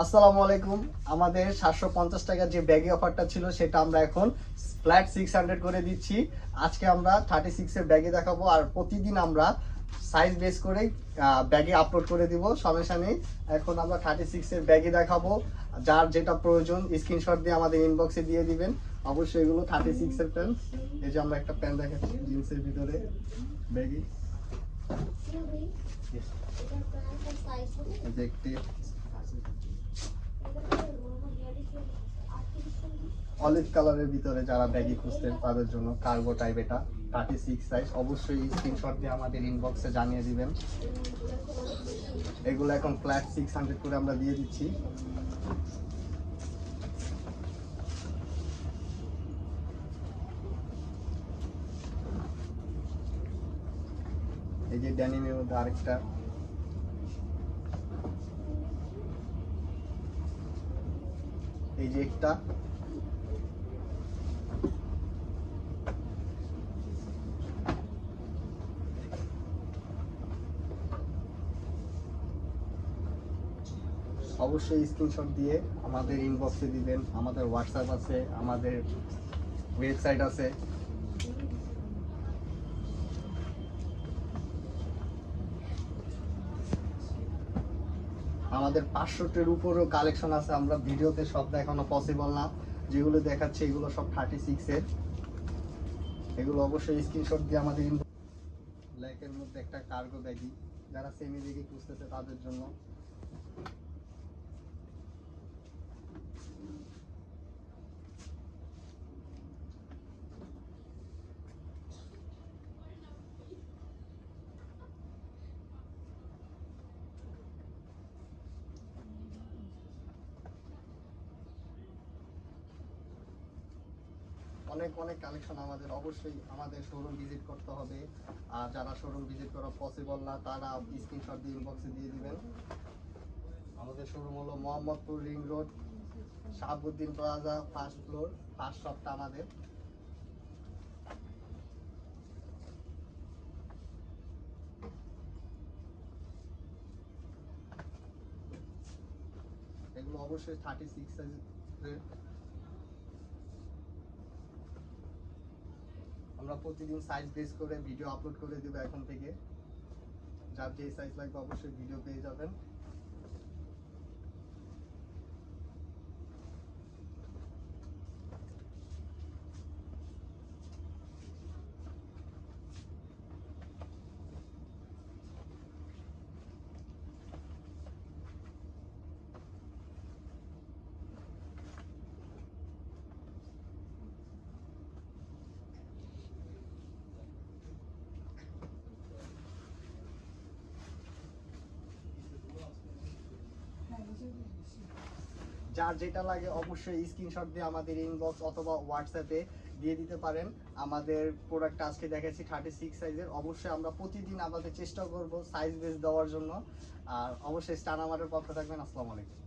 আসসালামু আলাইকুম। আমাদের সাতশো পঞ্চাশ টাকার যে ব্যাগি অফারটা ছিল সেটা আমরা এখন ফ্ল্যাট সিক্স হান্ড্রেড করে দিচ্ছি। আজকে আমরা থার্টি সিক্সের ব্যাগে দেখাবো আর প্রতিদিন আমরা সাইজ বেস করে ব্যাগে আপলোড করে দিব। সমস্যা নেই এখন আমরা থার্টি সিক্সের ব্যাগে দেখাবো। যার যেটা প্রয়োজন স্ক্রিনশট দিয়ে আমাদের ইনবক্সে দিয়ে দিবেন। অবশ্যই এগুলো থার্টি সিক্সের প্যান এই যে আমরা একটা প্যান দেখাচ্ছি জিন্সের ভিতরে ব্যাগি। একটি অলিভ কালারের ভিতরে যারা ব্যাগি খুঁজতেন, তাদের জন্য কার্গো টাইপ এটা থার্টি সিক্স সাইজ অবশ্যই স্ক্রিনশট দিয়ে আমাদের ইনবক্সে জানিয়ে দিবেন। এগুলো এখন ফ্ল্যাট সিক্স হান্ড্রেড করে আমরা দিয়ে দিচ্ছি। এই যে ড্যানিমের মধ্যে আরেকটা। এই যে একটা। অবশ্যই স্ক্রিনশট দিয়ে আমাদের ইনবক্সে দিবেন, আমাদের হোয়াটসঅ্যাপ আছে, আমাদের ওয়েবসাইট আছে। আমাদের পাঁচশোটির উপরও কালেকশন আছে, আমরা ভিডিওতে সব দেখানো পসিবল না। যেগুলো দেখাচ্ছে, এগুলো সব থার্টি সিক্সের এগুলো অবশ্যই স্ক্রিনশট দিয়ে আমাদের ব্ল্যাকের মধ্যে একটা কার্গো ব্যাগি যারা সেমি ব্যাগি খুঁজতেছে তাদের জন্য। অনেক অনেক কালেকশন আমাদের, অবশ্যই আমাদের শোরুম ভিজিট করতে হবে। আর যারা শোরুম ভিজিট করা পসিবল না, তারা স্ক্রিনশট দিয়ে ইনবক্সে দিয়ে দিবেন। আমাদের শোরুম হলো Mohammadpur ring road, Shahabuddin plaza first floor first শপটা আমাদের। এগুলো অবশ্যই থার্টি সিক্স সাইজের আমরা প্রতিদিন সাইজ বেস করে ভিডিও আপলোড করে দেবো এখন থেকে। যার যে সাইজ লাগবে অবশ্যই ভিডিও পেয়ে যাবেন। যার যেটা লাগে অবশ্যই স্ক্রিনশট দিয়ে আমাদের ইনবক্স অথবা হোয়াটসঅ্যাপে দিয়ে দিতে পারেন। আমাদের প্রোডাক্ট আজকে দেখেছি থার্টি সিক্স সাইজের অবশ্যই আমরা প্রতিদিন আমাদের চেষ্টা করব সাইজ বেস দেওয়ার জন্য। আর অবশ্যই স্টার আমাদের পক্ষ থাকবেন। আসসালামু আলাইকুম।